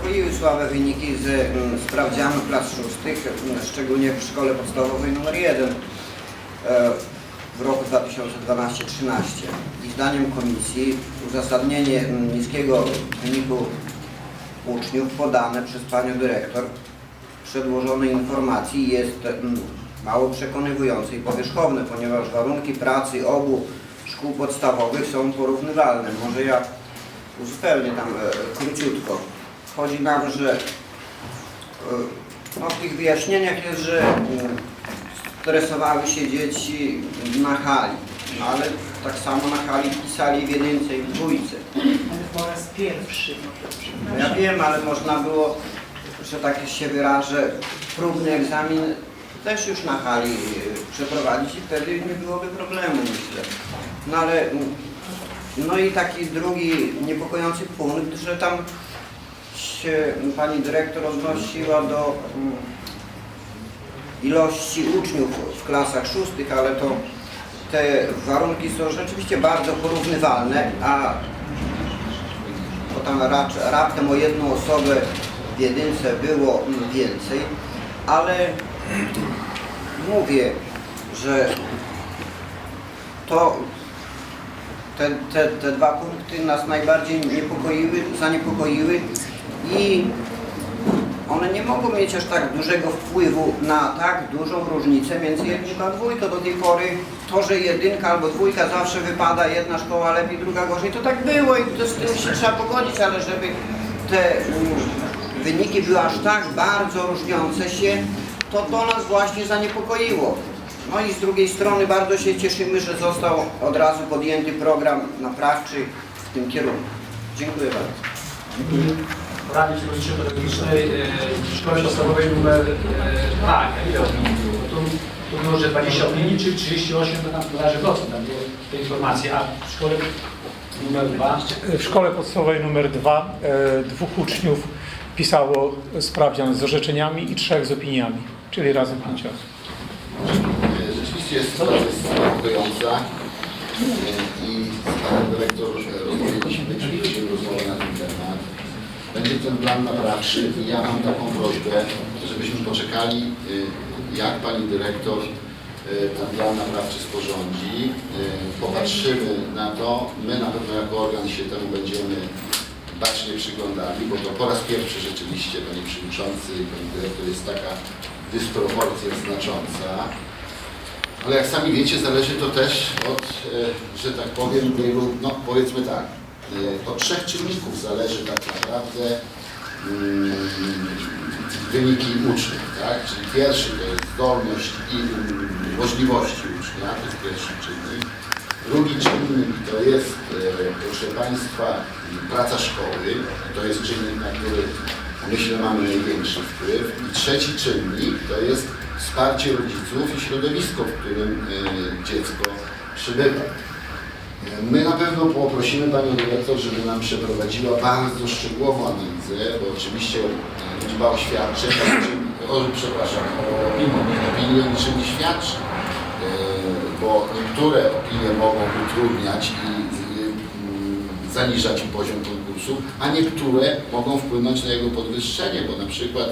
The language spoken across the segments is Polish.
niepokoiły słabe wyniki z mm, sprawdzianu klas szóstych, mm, szczególnie w szkole podstawowej nr 1 e, w roku 2012-13. I zdaniem komisji uzasadnienie mm, niskiego wyniku uczniów podane przez panią dyrektor przedłożonej informacji jest mało przekonywujące i powierzchowne, ponieważ warunki pracy obu szkół podstawowych są porównywalne. Może ja uzupełnię tam e, króciutko. Chodzi nam, że e, no, w tych wyjaśnieniach jest, że mm, stresowały się dzieci na hali, ale tak samo na hali pisali w jedynce i w dwójce. Ale po raz pierwszy No Ja wiem, ale można było, że tak się wyrażę, próbny egzamin też już na hali przeprowadzić i wtedy nie byłoby problemu, myślę. No ale, no i taki drugi niepokojący punkt, że tam się pani dyrektor odnosiła do mm, ilości uczniów w klasach szóstych, ale to te warunki są rzeczywiście bardzo porównywalne, a bo tam raptem o jedną osobę w jedynce było więcej, ale mówię, że to te, te, te dwa punkty nas najbardziej niepokoiły, zaniepokoiły i one nie mogą mieć aż tak dużego wpływu na tak dużą różnicę między jedynką a dwójką. Do tej pory to, że jedynka albo dwójka zawsze wypada, jedna szkoła lepiej, druga gorzej, to tak było i to z tym się trzeba pogodzić, ale żeby te mm, wyniki były aż tak bardzo różniące się, to to nas właśnie zaniepokoiło. No i z drugiej strony bardzo się cieszymy, że został od razu podjęty program naprawczy w tym kierunku. Dziękuję bardzo. W Radzie Szkolnictwa Pedagogicznej e, w szkole podstawowej numer 2. Ile opinii było? Tu, tu było, że 20 opinii, czy 38 to tam zależy procent, tam było te informacje, a w szkole numer 2 W szkole podstawowej numer 2 e, dwóch uczniów pisało sprawdzian z orzeczeniami i trzech z opiniami, czyli razem pięć osób. Jest niepokojąca e, i z panem dyrektor rozmawialiśmy, mieliśmy rozmowę na ten temat. Będzie ten plan naprawczy i ja mam taką prośbę, żebyśmy poczekali, e, jak pani dyrektor e, ten plan naprawczy sporządzi. E, Popatrzymy na to. My na pewno jako organ się temu będziemy bacznie przyglądali, bo to po raz pierwszy rzeczywiście, panie przewodniczący i pani dyrektor, jest taka dysproporcja znacząca. Ale jak sami wiecie, zależy to też od, e, że tak powiem, wielu, no powiedzmy tak, e, od trzech czynników zależy tak naprawdę mm, wyniki uczniów, tak? Czyli pierwszy to jest zdolność i możliwości ucznia, to jest pierwszy czynnik. Drugi czynnik to jest, e, proszę Państwa, praca szkoły, to jest czynnik, na który myślę mamy największy wpływ. I trzeci czynnik to jest wsparcie rodziców i środowisko, w którym e, dziecko przybywa. My na pewno poprosimy Panią Dyrektor, żeby nam przeprowadziła bardzo szczegółową analizę, bo oczywiście e, liczba oświadczeń, o, przepraszam, o opinii o niczym nie świadczy, E, bo niektóre opinie mogą utrudniać i mm, zaniżać poziom konkursu, a niektóre mogą wpłynąć na jego podwyższenie, bo na przykład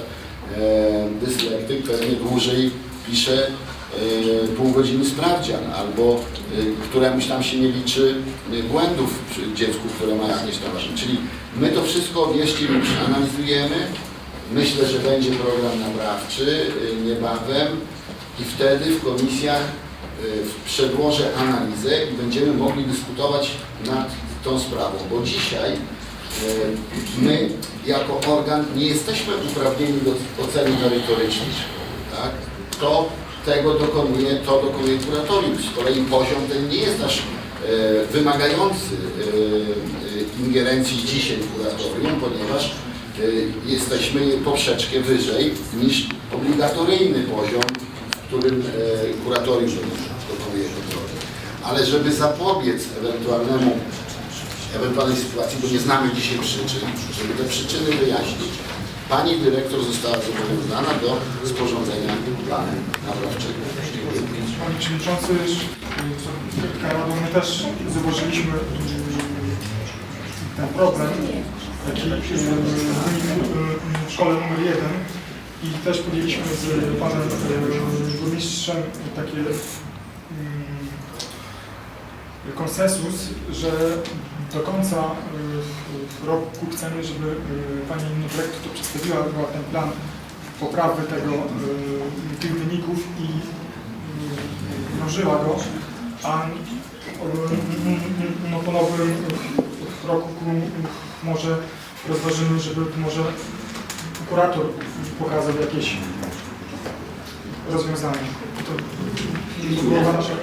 dyslektyk pewnie dłużej pisze e, pół godziny sprawdzian, albo e, któremuś tam się nie liczy e, błędów dziecku, które ma jakieś tam. Czyli my to wszystko, wierzcie mi, przeanalizujemy. Myślę, że będzie program naprawczy niebawem i wtedy w komisjach przedłożę analizę i będziemy mogli dyskutować nad tą sprawą, bo dzisiaj my jako organ nie jesteśmy uprawnieni do oceny merytorycznej? To tego dokonuje, to dokonuje kuratorium. Z kolei poziom ten nie jest aż e, wymagający e, e, ingerencji dzisiaj kuratorium, ponieważ jesteśmy poprzeczkę wyżej niż obligatoryjny poziom, w którym kuratorium dokonuje kontroli. Ale żeby zapobiec ewentualnemu ewentualnej sytuacji, bo nie znamy dzisiaj przyczyn, żeby te przyczyny wyjaśnić, Pani dyrektor została zobowiązana do sporządzenia planu naprawczego. Panie Przewodniczący, Karol, my też złożyliśmy ten problem, y, w szkole numer jeden i też podjęliśmy z panem y, burmistrzem takie mm, konsensus, że do końca y, roku chcemy, żeby y, pani dyrektor to przedstawiła. Była ten plan poprawy tego, y, tych wyników i mnożyła go, a no, po nowym roku może rozważymy, żeby może kurator pokazał jakieś rozwiązanie. To była nasza